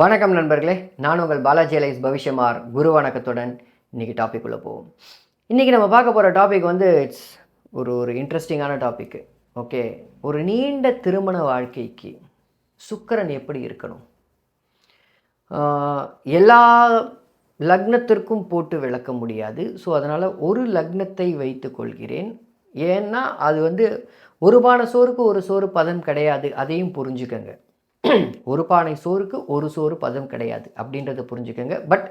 வணக்கம் நண்பர்களே நான் உங்கள் பாலாஜி அலைஸ் பவிஷ்யமார் குரு வணக்கத்துடன் இன்றைக்கி டாபிக் உள்ளே போவோம். இன்றைக்கி நம்ம பார்க்க போகிற டாபிக் வந்து இட்ஸ் ஒரு ஒரு இன்ட்ரெஸ்டிங்கான டாபிக்கு ஓகே ஒரு நீண்ட திருமண வாழ்க்கைக்கு சுக்கரன் எப்படி இருக்கணும்? எல்லா லக்னத்திற்கும் போட்டு விளக்க முடியாது. ஸோ அதனால் ஒரு லக்னத்தை வைத்து கொள்கிறேன். ஏன்னா அது வந்து ஒரு சோறுக்கு ஒரு சோறு பதம் கிடையாது. அதையும் புரிஞ்சுக்கங்க. ஒரு பானை சோறுக்கு ஒரு சோறு பதம் கிடையாது அப்படின்றத புரிஞ்சுக்கோங்க. But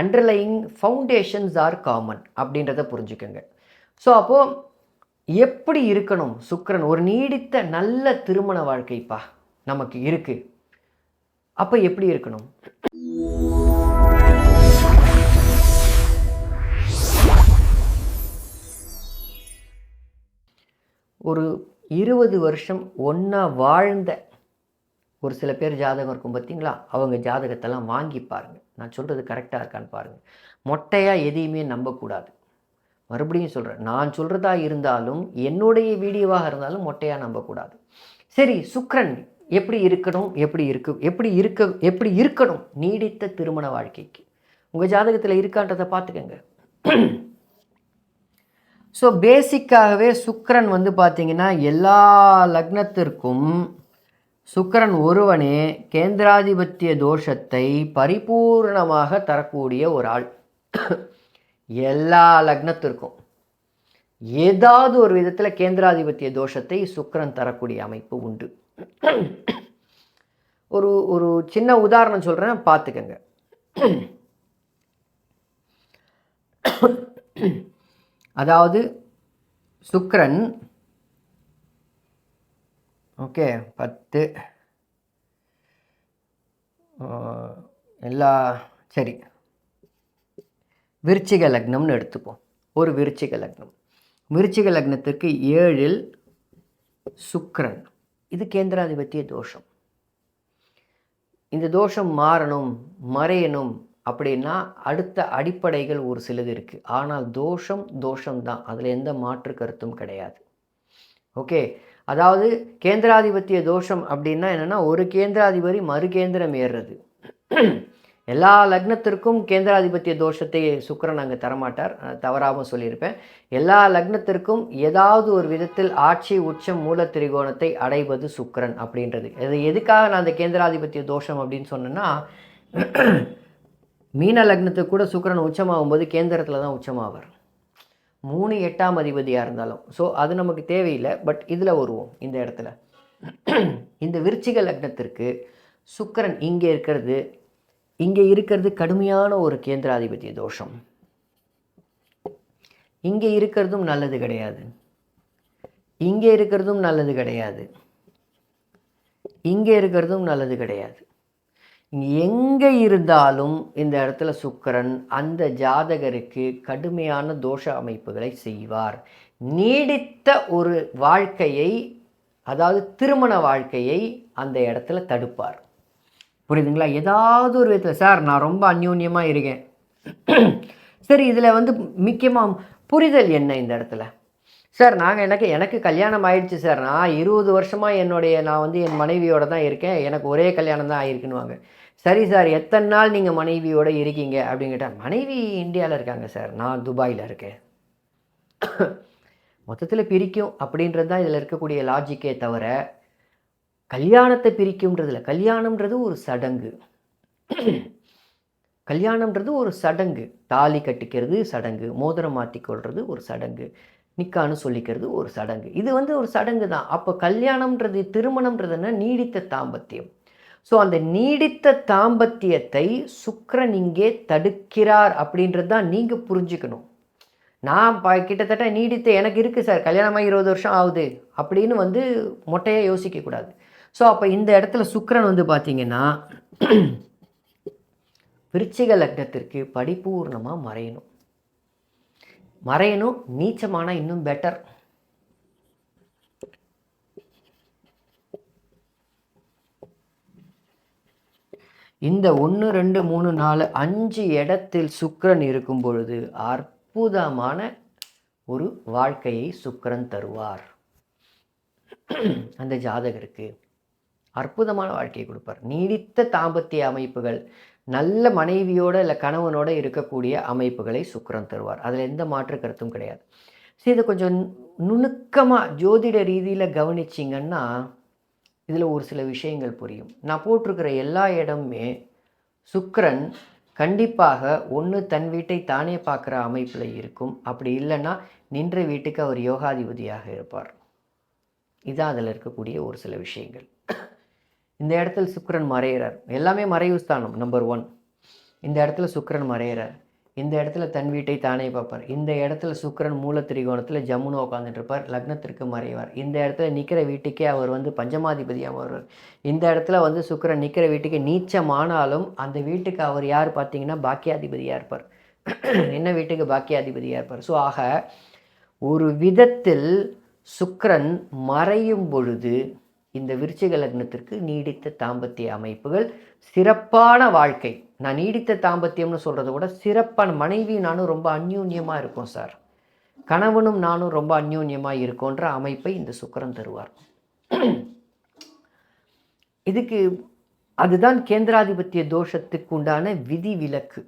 underlying foundations are common அப்படின்றத புரிஞ்சுக்கோங்க. ஸோ அப்போது எப்படி இருக்கணும் சுக்கரன்? ஒரு நீடித்த நல்ல திருமண வாழ்க்கைப்பா நமக்கு இருக்குது அப்போ எப்படி இருக்கணும்? ஒரு இருபது வருஷம் ஒன்றா வாழ்ந்த ஒரு சில பேர் ஜாதகம் இருக்கும் பார்த்தீங்களா? அவங்க ஜாதகத்தெல்லாம் வாங்கி பாருங்கள் நான் சொல்கிறது கரெக்டாக இருக்கான்னு பாருங்கள் மொட்டையாக எதையுமே நம்பக்கூடாது. மறுபடியும் சொல்கிறேன் நான் சொல்கிறதா இருந்தாலும் என்னுடைய வீடியோவாக இருந்தாலும் மொட்டையாக நம்பக்கூடாது. சரி சுக்ரன் எப்படி இருக்கணும்? எப்படி இருக்கு? எப்படி இருக்க எப்படி இருக்கணும்? நீடித்த திருமண வாழ்க்கைக்கு. உங்கள் ஜாதகத்தில் இருக்கான்றதை பார்த்துக்கங்க. ஸோ பேசிக்காகவே சுக்ரன் வந்து பார்த்தீங்கன்னா எல்லா லக்னத்திற்கும் சுக்கரன் ஒருவனே கேந்திராதிபத்திய தோஷத்தை பரிபூர்ணமாக தரக்கூடிய ஒரு ஆள். எல்லா லக்னத்திற்கும். ஏதாவது ஒரு விதத்தில் கேந்திராதிபத்திய தோஷத்தை சுக்கரன் தரக்கூடிய அமைப்பு உண்டு. ஒரு ஒரு சின்ன உதாரணம் சொல்கிறேன் பார்த்துக்கங்க அதாவது சுக்கரன் ஓகே பத்து. எல்லா சரி. விருச்சிக லக்னம்னு எடுத்துப்போம். ஒரு விருச்சிக லக்னம். விருச்சிக லக்னத்துக்கு ஏழில் சுக்கரன். இது கேந்திராதிபத்திய தோஷம். இந்த தோஷம் மாறணும் மறையணும் அப்படின்னா அடுத்த அடிப்படைகள் ஒரு சிலது இருக்குது ஆனால் தோஷம் தோஷம்தான். அதில் எந்த மாற்று கருத்தும் கிடையாது. ஓகே அதாவது கேந்திராதிபத்திய தோஷம் அப்படின்னா என்னென்னா ஒரு கேந்திராதிபதி மறு கேந்திரம் ஏறுறது. எல்லா லக்னத்திற்கும் கேந்திராதிபத்திய தோஷத்தை சுக்கிரன் அங்கே தரமாட்டார். தவறாகவும் சொல்லியிருப்பேன். எல்லா லக்னத்திற்கும் ஏதாவது ஒரு விதத்தில் ஆட்சி உச்சம் மூல திரிகோணத்தை அடைவது சுக்கரன் அப்படின்றது. இது எதுக்காக நான் அந்த கேந்திராதிபத்திய தோஷம் அப்படின்னு சொன்னேன்னா மீன லக்னத்துக்கு கூட சுக்கரன் உச்சமாகும்போது கேந்திரத்தில் தான் உச்சமாவார். மூணு எட்டாம் அதிபதியாக இருந்தாலும். ஸோ அது நமக்கு தேவையில்லை பட் இதில் வருவோம் இந்த இடத்துல. இந்த விருச்சிக லக்னத்திற்கு சுக்கரன் இங்கே இருக்கிறது. இங்கே இருக்கிறது கடுமையான ஒரு கேந்திராதிபதி தோஷம். இங்கே இருக்கிறதும் நல்லது கிடையாது. இங்கே இருக்கிறதும் நல்லது கிடையாது. இங்கே இருக்கிறதும் நல்லது கிடையாது. எங்கே இருந்தாலும் இந்த இடத்துல சுக்கரன் அந்த ஜாதகருக்கு கடுமையான தோஷ அமைப்புகளை செய்வார். நீடித்த ஒரு வாழ்க்கையை அதாவது திருமண வாழ்க்கையை அந்த இடத்துல தடுப்பார். புரியுதுங்களா? ஏதாவது ஒரு விதத்தில். சார் நான் ரொம்ப அந்யூன்யமாக இருக்கேன். சரி இதில் வந்து முக்கியமாக புரிதல் என்ன இந்த இடத்துல? சார் நாங்கள் எனக்கு எனக்கு கல்யாணம் ஆயிடுச்சு சார். நான் இருபது வருஷமாக என்னுடைய நான் வந்து என் மனைவியோட தான் இருக்கேன். எனக்கு ஒரே கல்யாணம் தான் ஆயிருக்குன்னு சரி சார் எத்தனை நாள் நீங்கள் மனைவியோடு இருக்கீங்க? அப்படின்னு கேட்டால் மனைவி இந்தியாவில் இருக்காங்க சார். நான் துபாயில் இருக்கேன். மொத்தத்தில் பிரிக்கும் அப்படின்றது தான் இதில் இருக்கக்கூடிய லாஜிக்கே தவிர கல்யாணத்தை பிரிக்கும்ன்றதில்ல கல்யாணம்ன்றது ஒரு சடங்கு. கல்யாணம்ன்றது ஒரு சடங்கு. தாலி கட்டிக்கிறது சடங்கு. மோதிரம் மாற்றிக்கொள்வது ஒரு சடங்கு. நிக்கான்னு சொல்லிக்கிறது ஒரு சடங்கு. இது வந்து ஒரு சடங்கு தான். அப்போ கல்யாணம்ன்றது திருமணம்ன்றதுன்னா நீடித்த தாம்பத்தியம். ஸோ அந்த நீடித்த தாம்பத்தியத்தை சுக்கரன் இங்கே தடுக்கிறார் அப்படின்றது தான் நீங்கள் புரிஞ்சுக்கணும். நான் ப கிட்டத்தட்ட நீடித்த எனக்கு இருக்குது சார் கல்யாணமாக இருபது வருஷம் ஆகுது அப்படின்னு வந்து மொட்டையாக யோசிக்கக்கூடாது ஸோ அப்போ இந்த இடத்துல சுக்கரன் வந்து பார்த்தீங்கன்னா விருச்சிக லக்னத்திற்கு படிபூர்ணமாக மறையணும். மறையணும் நீச்சமானால் இன்னும் பெட்டர் இந்த ஒன்று ரெண்டு மூணு நாலு அஞ்சு இடத்தில் சுக்கரன் இருக்கும் பொழுது அற்புதமான ஒரு வாழ்க்கையை சுக்கரன் தருவார். அந்த ஜாதகருக்கு அற்புதமான வாழ்க்கையை கொடுப்பார். நீடித்த தாம்பத்திய அமைப்புகள் நல்ல மனைவியோட இல்லை கணவனோட இருக்கக்கூடிய அமைப்புகளை சுக்கரன் தருவார். அதில் எந்த மாற்று கருத்தும் கிடையாது. சரி இதை கொஞ்சம் நுணுக்கமாக ஜோதிட ரீதியில் கவனிச்சிங்கன்னா இதில் ஒரு சில விஷயங்கள் புரியும். நான் போட்டிருக்கிற எல்லா இடமுமே சுக்கரன் கண்டிப்பாக ஒன்று தன் வீட்டை தானே பார்க்குற அமைப்பில் இருக்கும். அப்படி இல்லைன்னா நின்ற வீட்டுக்கு அவர் யோகாதிபதியாக இருப்பார். இதுதான் அதில் இருக்கக்கூடிய ஒரு சில விஷயங்கள். இந்த இடத்துல சுக்கரன் மறையிறார். எல்லாமே மறைவு ஸ்தானம் நம்பர் ஒன் இந்த இடத்துல சுக்கரன் மறையிறார். இந்த இடத்துல தன் வீட்டை தானே பார்ப்பார். இந்த இடத்துல சுக்கரன் மூல திரிகோணத்தில் ஜம்முன்னு உட்காந்துட்டு இருப்பார் லக்னத்திற்கு மறைவார். இந்த இடத்துல நிற்கிற வீட்டுக்கே அவர் வந்து பஞ்சமாதிபதியாக வருவார். இந்த இடத்துல வந்து சுக்கரன் நிற்கிற வீட்டுக்கு நீச்சமானாலும் அந்த வீட்டுக்கு அவர் யார் பார்த்தீங்கன்னா பாக்கியாதிபதியாக இருப்பார். என்ன வீட்டுக்கு பாக்கியாதிபதியாக இருப்பார்? ஸோ ஆக ஒரு விதத்தில் சுக்கரன் மறையும் பொழுது இந்த விருச்சிக லக்னத்திற்கு நீடித்த தாம்பத்திய அமைப்புகள் சிறப்பான வாழ்க்கை. நான் நீடித்த தாம்பத்தியம்னு சொல்கிறத விட சிறப்பான மனைவி நானும் ரொம்ப அந்யூன்யமாக இருக்கும் சார். கணவனும் நானும் ரொம்ப அந்யூன்யமாக இருக்கோன்ற அமைப்பை இந்த சுக்கரம் தருவார். இதுக்கு அதுதான் கேந்திராதிபத்திய தோஷத்துக்கு உண்டான விதி விலக்கு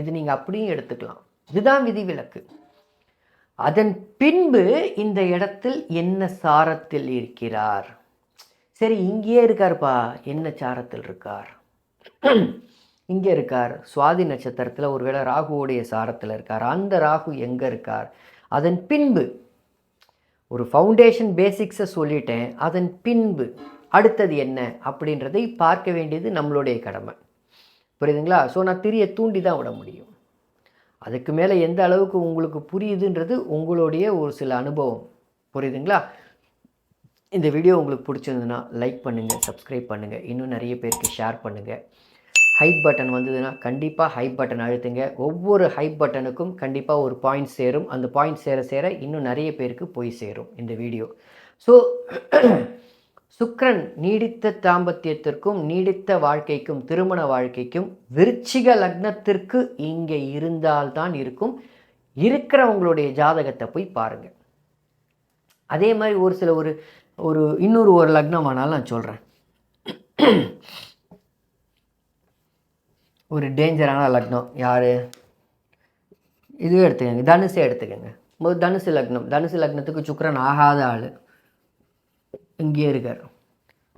இது நீங்கள் அப்படியும் எடுத்துக்கலாம். இதுதான் விதி விலக்கு அதன் பின்பு இந்த இடத்தில் என்ன சாரத்தில் இருக்கிறார்? சரி இங்கேயே இருக்கார்ப்பா. என்ன சாரத்தில் இருக்கார்? இங்கே இருக்கார். சுவாதி நட்சத்திரத்தில் ஒருவேளை ராகுவோடைய சாரத்தில் இருக்கார். அந்த ராகு எங்கே இருக்கார்? அதன் பின்பு ஒரு ஃபவுண்டேஷன் பேசிக்ஸை சொல்லிட்டேன். அதன் பின்பு அடுத்தது என்ன? அப்படின்றதை பார்க்க வேண்டியது நம்மளுடைய கடமை. புரியுதுங்களா? ஸோ நான் திரியை தூண்டி தான் விட முடியும். அதுக்கு மேலே எந்த அளவுக்கு உங்களுக்கு புரியுதுன்றது உங்களுடைய ஒரு சில அனுபவம். புரியுதுங்களா? இந்த வீடியோ உங்களுக்கு பிடிச்சிருந்ததுன்னா லைக் பண்ணுங்கள் சப்ஸ்கிரைப் பண்ணுங்கள் இன்னும் நிறைய பேருக்கு ஷேர் பண்ணுங்கள் ஹைப் பட்டன் வந்ததுன்னா கண்டிப்பாக ஹைப் பட்டன் அழுத்துங்க. ஒவ்வொரு ஹைப் பட்டனுக்கும் கண்டிப்பாக ஒரு பாயிண்ட் சேரும். அந்த பாயிண்ட் சேர சேர இன்னும் நிறைய பேருக்கு போய் சேரும் இந்த வீடியோ ஸோ சுக்ரன் நீடித்த தாம்பத்தியத்திற்கும் நீடித்த வாழ்க்கைக்கும் திருமண வாழ்க்கைக்கும் விருச்சிக லக்னத்திற்கு இங்கே இருந்தால்தான் இருக்கும். இருக்கிறவங்களுடைய ஜாதகத்தை போய் பாருங்கள் அதே மாதிரி ஒரு சில ஒரு ஒரு இன்னொரு ஒரு லக்னம் ஆனாலும் நான் சொல்கிறேன் ஒரு டேஞ்சரான லக்னம் யார்? இதுவே எடுத்துக்கோங்க தனுசே எடுத்துக்கோங்க. முதல் தனுசு லக்னம் தனுசு லக்னத்துக்கு சுக்கரன் ஆகாத ஆள். இங்கேயே இருக்கார்.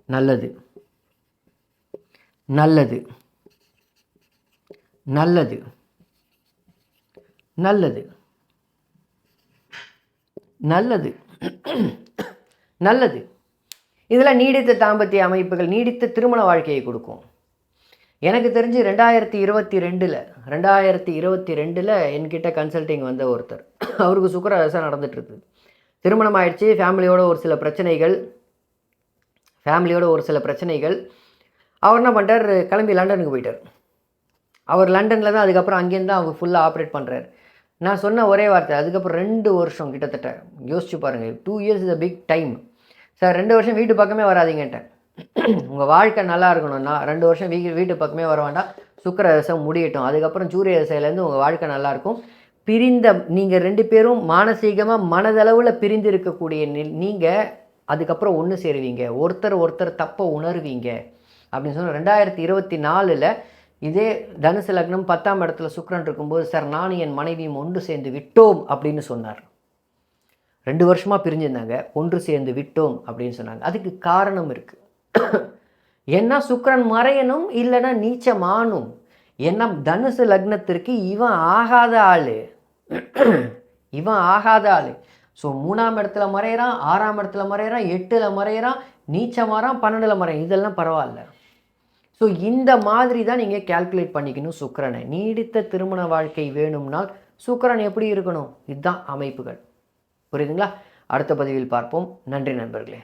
நல்லது. நல்லது. நல்லது. நல்லது. நல்லது. நல்லது. இதில் நீடித்த தாம்பத்திய அமைப்புகள் நீடித்த திருமண வாழ்க்கையை கொடுக்கும். எனக்கு தெரிஞ்சு ரெண்டாயிரத்தி இருபத்தி ரெண்டில் ரெண்டாயிரத்தி இருபத்தி ரெண்டில் என்கிட்ட கன்சல்டிங் வந்த ஒருத்தர். அவருக்கு சுக்கரதசை நடந்துட்டுருக்கு. திருமணம் ஆயிடுச்சு ஃபேமிலியோட ஒரு சில பிரச்சனைகள் ஃபேமிலியோட ஒரு சில பிரச்சனைகள். அவர் என்ன பண்ணிட்டார்? கிளம்பி லண்டனுக்கு போயிட்டார். அவர் லண்டனில் தான் அதுக்கப்புறம் அங்கேருந்து தான் ஃபுல்லாக ஆப்ரேட் பண்ணுறாரு நான் சொன்ன ஒரே வார்த்தை அதுக்கப்புறம் ரெண்டு வருஷம் கிட்டத்தட்ட. யோசிச்சு பாருங்கள் two years is a big time sir ரெண்டு வருஷம் வீட்டு பக்கமே வராதிங்கன்ட்டேன். உங்கள் வாழ்க்கை நல்லா இருக்கணும்னா ரெண்டு வருஷம் வீ வீட்டு பக்கமே வர வேண்டாம். சுக்கர தசை முடியட்டும். அதுக்கப்புறம் சூரிய தசையிலேருந்து உங்கள் வாழ்க்கை நல்லாயிருக்கும் பிரிந்த நீங்கள் ரெண்டு பேரும் மானசீகமாக மனதளவில் பிரிந்து இருக்கக்கூடிய நீங்கள் அதுக்கப்புறம் ஒன்று சேருவீங்க. ஒருத்தர் ஒருத்தர் தப்பை உணர்வீங்க. அப்படின்னு சொன்னால் ரெண்டாயிரத்தி இருபத்தி நாலில் இதே தனுசு லக்னம் பத்தாம் இடத்துல சுக்கரன் இருக்கும்போது சார் நானும் என் மனைவியும் ஒன்று சேர்ந்து விட்டோம் அப்படின்னு சொன்னார். ரெண்டு வருஷமாக பிரிஞ்சிருந்தாங்க. ஒன்று சேர்ந்து விட்டோம் அப்படின்னு சொன்னாங்க. அதுக்கு காரணம் இருக்குது ஏன்னா சுக்கரன் மறையணும் இல்லைன்னா நீச்சமானும்? ஏன்னா தனுசு லக்னத்திற்கு இவன் ஆகாத ஆள்? இவன் ஆகாத ஆள். ஸோ மூணாம் இடத்துல மறையிறான் ஆறாம் இடத்துல மறையிறான் எட்டில் மறையிறான் நீச்சமாறான் பன்னெண்டில் மறையும் இதெல்லாம் பரவாயில்ல. ஸோ இந்த மாதிரி தான் நீங்கள் கால்குலேட் பண்ணிக்கணும் சுக்கிரனை. நீடித்த திருமண வாழ்க்கை வேணும்னால் சுக்கரன் எப்படி இருக்கணும்? இதுதான் அமைப்புகள். புரியுதுங்களா? அடுத்த பதிவில் பார்ப்போம். நன்றி நண்பர்களே.